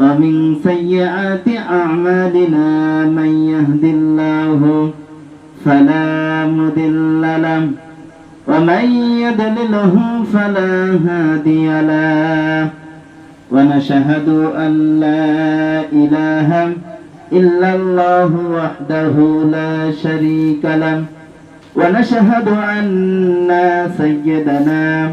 ومن سيئات أعمالنا من يهد الله فلا مضل له ومن يضلله فلا هادي له. ونشهد أن لا إله إلا الله وحده لا شريك له ونشهد أن سيدنا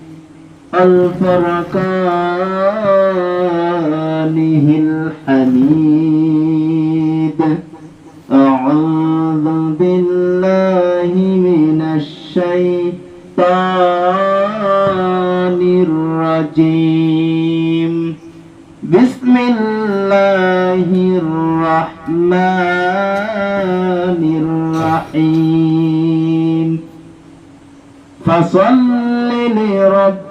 الفرقانه الحميد. أعوذ بالله من الشيطان الرجيم. بسم الله الرحمن الرحيم. فصل لربك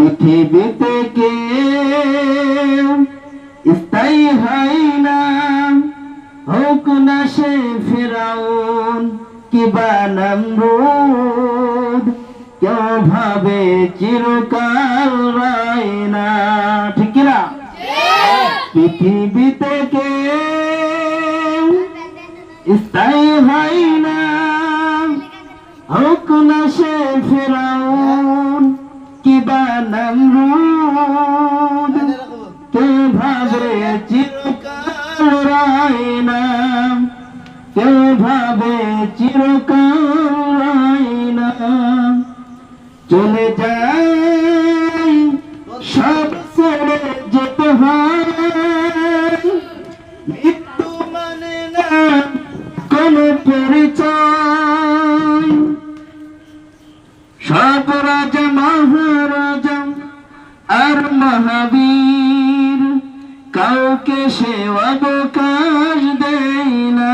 পৃথিবীতে কে স্থায়ী হয় না, হোক না সে ফেরাউন কিবা নমরুদ, কেউ ভাবে চিরকাল রায় না। ঠিক না পৃথিবীতে কে স্থায়ী হয় না, হোক না সে ফেরাউন নমরুদ কে ভাবে চিরকাল রায় না? কে ভাবে চিরকাল রায় না? চলে যায় সব ছেড়ে যেতে হয়। মৃত্যু মানে না, কোনো পরিচয় মহাবীর, কাউকে সে অবকাশ দেয় না।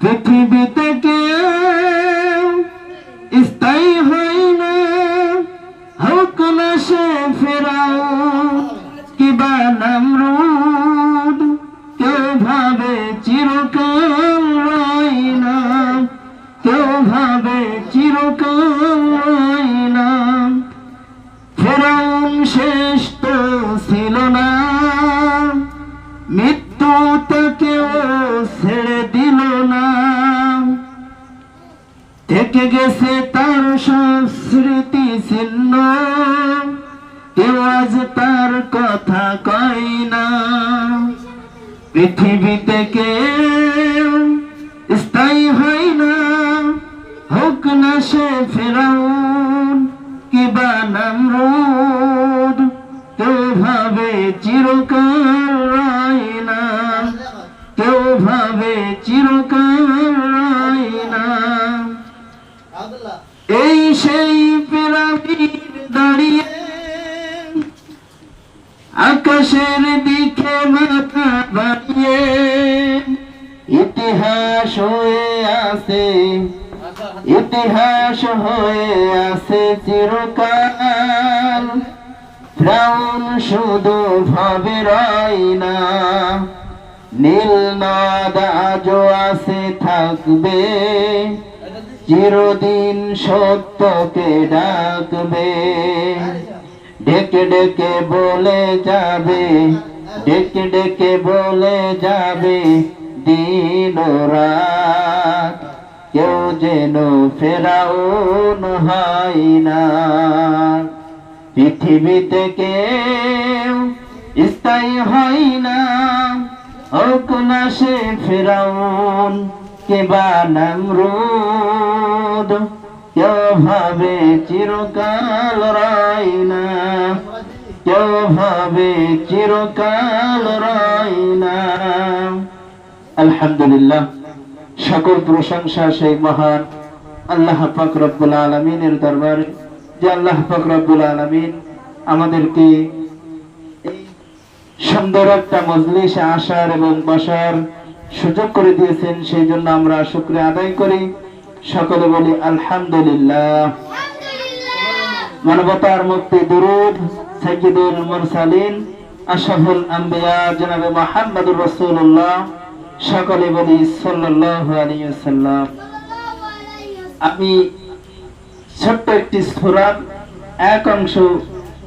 পৃথিবীতে কেউ স্থায়ী হয় না। হোক না সে ফেরাও কিবা নামরুদ, কেউ ভাবে চিরকাল রয় না। কেউ ভাবে চিরকাল রয় না। গেছে তার সংস্কৃতি চিহ্ন কেউ আজ তার কথা কয় না। পৃথিবীতে কেউ স্থায়ী হয় না। হোক না সে ফেরাউন কিবা নামরুদ দাঁড়িয়ে। আকাশের দিকে মাথা বাড়িয়ে। ইতিহাস হয়ে আছে, ইতিহাস হয়ে আছে চিরকাল। ফ্রাউন শুধু ভাবে রয় না, নীল নদ আজও আছে থাকবে। চিরদিন সত্যকে ডাকবে। ডেকে ডেকে বলে যাবে, ডেকে ডেকে বলে যাবে দিন রাত। কেউ যেন ফেরাউন হয় না। পৃথিবীতে কেউ স্থায়ী হয় না। সে ফেরাউন কে বা নামরুদ কেউ ভাবে চিরকাল রাই না। কেউ ভাবে চিরকাল রাই না। আলহামদুলিল্লাহ, সকল প্রশংসা সেই মহান আল্লাহ পাক রব্বুল আলমিনের দরবারে। যে আল্লাহ পাক রব্বুল আলমিন আমাদেরকে সুন্দর একটা মজলিসে আসার এবং বসার সুযোগ করে দিয়েছেন সেই জন্য আমরা শুক্রিয়া আদায় করি। সকলে বলি আলহামদুলিল্লাহ। মানবতার মুক্তি দুরুদ সাইয়্যিদুল মুরসালিন আশরাফুল আম্বিয়া জনাবে মুহাম্মদুর রাসূলুল্লাহ। সকলে বলি সাল্লাল্লাহু আলাইহি ওয়াসাল্লাম। আমি ছোট্ট একটি সূরার এক অংশ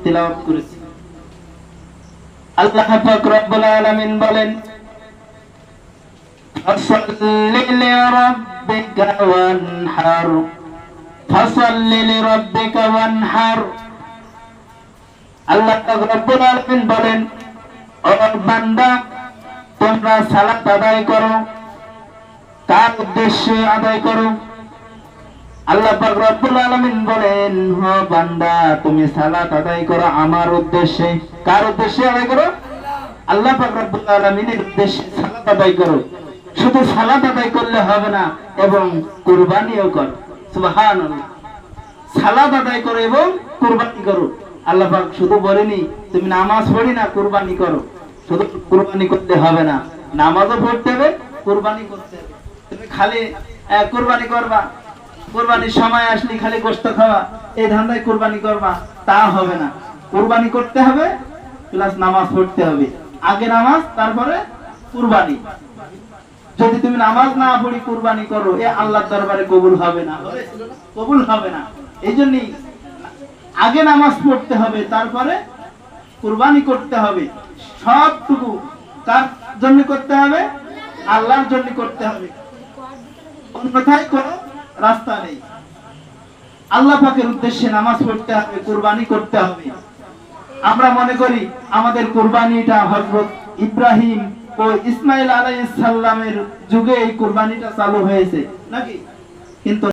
তেলাওয়াত করেছি। আল্লাহ পাক রব্বুল আলামিন বলেন فصل لربك وانحر فصل لربك وانحر আল্লাহ পাক রব্বুল আলামিন বলেন ও বান্দা তোমরা সালাত আদায় করো কার উদ্দেশ্যে আদায় করো আল্লাহ পাক রব্বুল আলামিন বলেন হ বান্দা তুমি সালাত আদায় করো আমার উদ্দেশ্যে কার উদ্দেশ্যে আদায় করো আল্লাহ পাক রব্বুল আলামিনের উদ্দেশ্যে সালাত আদায় করো শুধু সালাত আদায় করলে হবে না, এবং কুরবানিও কর। সুবহানাল্লাহ। সালাত আদায় করো এবং কুরবানি করো। আল্লাহ শুধু বলেনি, তুমি নামাজ পড়ি না, কুরবানি করো। শুধু কুরবানি করতে হবে না, নামাজও পড়তে হবে, কুরবানি করতে হবে। তুমি খালি কুরবানি করবা। কুরবানির সময় আসলে খালি গোস্ত খাওয়া, এই ধান্দায় কোরবানি করবা, তা হবে না। কোরবানি করতে হবে, প্লাস নামাজ পড়তে হবে। আগে নামাজ, তারপরে কুরবানি। যদি তুমি নামাজ না পড়ি কুরবানি করো, এ আল্লাহর দরবারে কবুল হবে না। কবুল হবে না। এই জন্যই আগে নামাজ পড়তে হবে, তারপরে কুরবানি করতে হবে। সবটুকু কার জন্য করতে হবে? আল্লাহর জন্য করতে হবে। অন্যথায় কোনো রাস্তা নেই। আল্লাহ পাকের উদ্দেশ্যে নামাজ পড়তে হবে, কুরবানি করতে হবে। আমরা মনে করি আমাদের কুরবানিটা হযরত ইব্রাহিম ও ইসমাইল আলাই ইসাল্লামের যুগে এই কোরবানিটা চালু হয়েছে নাকি? কিন্তু